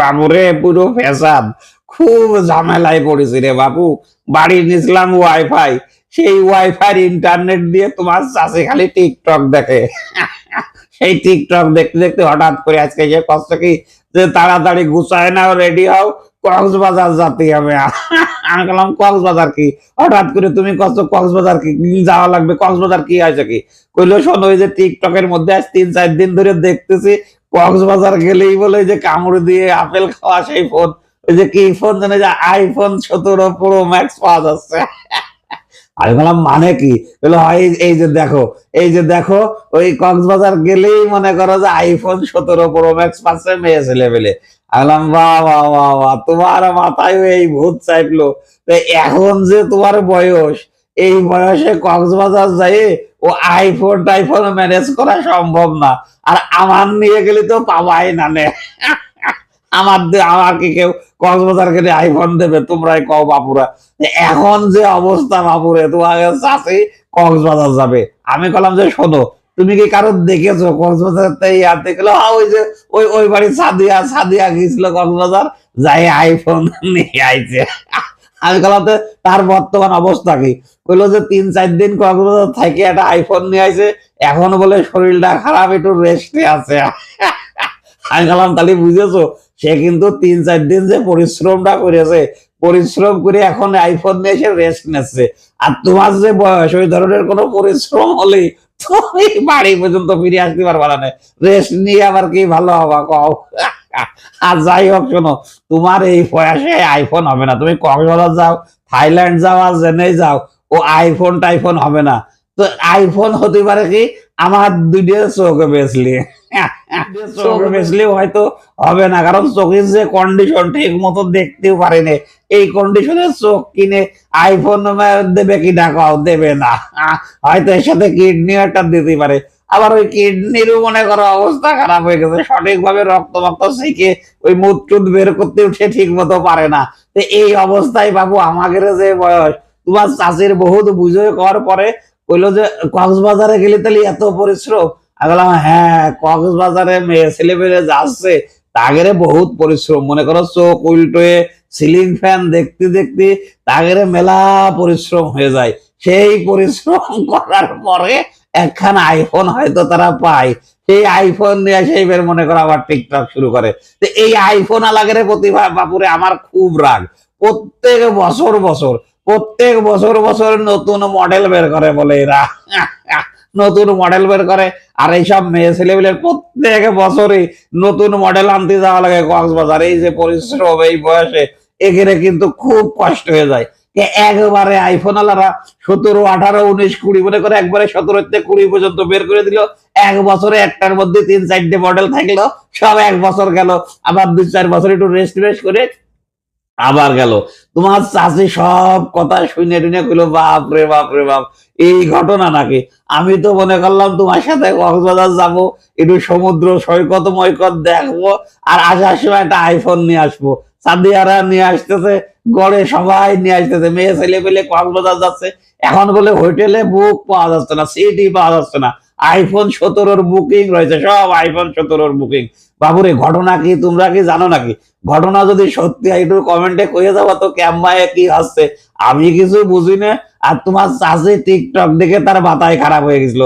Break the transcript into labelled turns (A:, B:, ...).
A: বাবুরে, পুরো ফেসাদ খুব ঝামেলায় পড়েছি রে বাবু। বাড়ি নিয়েছিলাম ওয়াইফাই সেই ওয়াইফাই ইন্টারনেট দিয়ে তোমার চাষে খালি টিকটক দেখে। সেই টিকটক দেখতে দেখতে হঠাৎ করে আজকে যে কষ্ট কি? যে তাড়াতাড়ি গুছায় নাও রেডি হও। কক্সবাজার যেতে হবে আমি বললাম, কক্সবাজার কি? হঠাৎ করে, তুমি কষ্ট কক্সবাজার কি? যাওয়া লাগবে? কক্সবাজার কি আছে কি? কইলো, শোনো, ওই যে টিকটকের মধ্যে আজ তিন চার দিন ধরে দেখতেছি। কক্সবাজার গেলেই বলে যে কামড় দিয়ে আপেল খাওয়া সেই ফোন। ওই যে কি ফোন জানে যে আইফোন সতেরো প্রো ম্যাক্স পাওয়া যাচ্ছে। আমি বললাম মানে কি? বলল হয়, এই- যে দেখো, এই যে দেখো, ওই কক্সবাজার গেলেই মনে করো যে আইফোন সতেরো প্রো ম্যাক্স পাচ্ছে মেয়ে ছেলে পেলে বললাম, বাহ বাহ তোমার মাথায় এই ভূত চাইলো। তো এখন যে তোমার বয়স এই বয়সে কক্সবাজার যাই, ও আইফোন টাইফোন ম্যানেজ করা সম্ভব না। আর আমার নিয়ে গেলে তো পাবাই না নে আমার দে- আমার কি কেউ কক্সবাজার গেলে আইফোন দেবে? তোমরাই কও বাপুরা। এখন যে অবস্থা বাপুরে, তোমাকে চাষি কক্সবাজার যাবে। আমি কলাম যে, শোনো, তুমি কি কারও দেখেছ কক্সবাজার ইয়ার দেখল হ্যাঁ ওই যে, ওই ওই বাড়ি সাদিয়া সাদিয়া গেছিল কক্সবাজার, যাই আইফোন নিয়ে আইছে। আমি কলাম তো তার বর্তমান অবস্থা কি? কইলো যে তিন চার দিন কক্সবাজার থেকে একটা আইফোন নিয়ে আইছে, এখন বলে শরীরটা খারাপ, একটু রেস্টে আছে। আমি বললাম, তাহলে বুঝেছ, সে কিন্তু তিন চার দিন যে পরিশ্রমটা করেছে, পরিশ্রম করে এখন আইফোন নিয়ে এসে রেস্ট নিচ্ছে। আর তোমার যে বয়স, ওই ধরনের কোনো পরিশ্রম হলেই তুমি বাড়ি পর্যন্ত ফিরে আসতে পারবা না। রেস্ট নিয়ে আবার কি ভালো হবা, কও? আর যাই হোক শোনো তোমার এই বয়সে আইফোন হবে না। তুমি কক্সবাজার যাও থাইল্যান্ড যাও আর জেনে যাও ও আইফোন টাইফোন হবে না। তো আইফোন হতে পারে কি আমার দুইটা চোখে বেসলি চোখে বেসলেও হয়তো হবে না কারণ চোখের যে কন্ডিশন ঠিক মতো দেখতেও পারেনি এই কন্ডিশনে চোখ কিনে আইফোন দেবে কি ডাকাও দেবে না। হয়তো এর সাথে কিডনি একটা দিতে পারে। আবার ওই কিডনিরও মনে করো অবস্থা খারাপ হয়ে গেছে। সঠিকভাবে রক্ত মক্ত শিখে ওই মুখ টুত বের করতে উঠে ঠিক মতো পারে না। তো এই অবস্থায় বাবু আমাদের যে বয়স, তোমার চাষির বহুত বুঝে করার পরে কইলো যে, কক্সবাজারে গেলে তাহলে এত পরিশ্রম? আমি বললাম হ্যাঁ কক্সবাজারে মেয়ে ছেলে পেলে যাচ্ছে, তাগেরে বহুত পরিশ্রম। মনে করো চোখ উল্টোয়ে, সিলিং ফ্যান দেখতে দেখতে তাগেরে মেলা পরিশ্রম হয়ে যায়। সেই পরিশ্রম করার পরে একখান আইফোন হয়তো তারা পায়। সেই আইফোন নিয়ে সেই বের মনে করো আবার টিকটক শুরু করে। এই আইফোন আলাগের প্রতি বা- বাপুরে আমার খুব রাগ। প্রত্যেক বছর বছর, প্রত্যেক বছর বছর নতুন মডেল বের করে বলে এরা। নতুন মডেল বের করে। আর এইসব মেয়ে ছেলেগুলোর প্রত্যেক বছরই নতুন মডেল আনতে যাওয়া লাগে কক্সবাজার। এই যে পরিশ্রম, এই বয়সে এখানে কিন্তু খুব কষ্ট হয়ে যায়। একবারে আইফোন আলারা সতেরো, আঠারো, উনিশ, কুড়ি, মনে করে একবারে সতেরো থেকে কুড়ি পর্যন্ত বের করে দিল। এক বছরে একটার মধ্যে তিন, চারটে মডেল থাকল। সব এক বছর গেল। আবার দুই, চার বছর একটু রেস্ট রেস্ট করে আবার গেল। তোমার চাষি সব কথা শুনে টুনে কইলো, বাপ রে বাপ রে, বাপ, এই ঘটনা নাকি? আমি তো মনে করলাম তোমার সাথে কক্সবাজার যাব, একটু সমুদ্র সৈকত মৈকত দেখব, আর আসার সময় একটা আইফোন নিয়ে আসব। সাদিয়ারা নিয়ে আসতেছে, গড়ে সবাই নিয়ে আসতেছে, মেয়ে, ছেলে পেলে কক্সবাজার যাচ্ছে। এখন বলে হোটেলে বুক পাওয়া যাচ্ছে না সিটি পাওয়া যাচ্ছে না। আইফোন সতেরোর বুকিং রয়েছে, সব আইফোন সতেরোর বুকিং বাবুরে, ঘটনা কি? তোমরা কি জানো নাকি? ঘটনা যদি সত্যি একটু কমেন্টে কয়ে যাব তো ক্যাম্বায় কি হচ্ছে আমি কিছু বুঝি না আর তোমার চাষে টিকটক দেখে তার মাথায় খারাপ হয়ে গেছিল।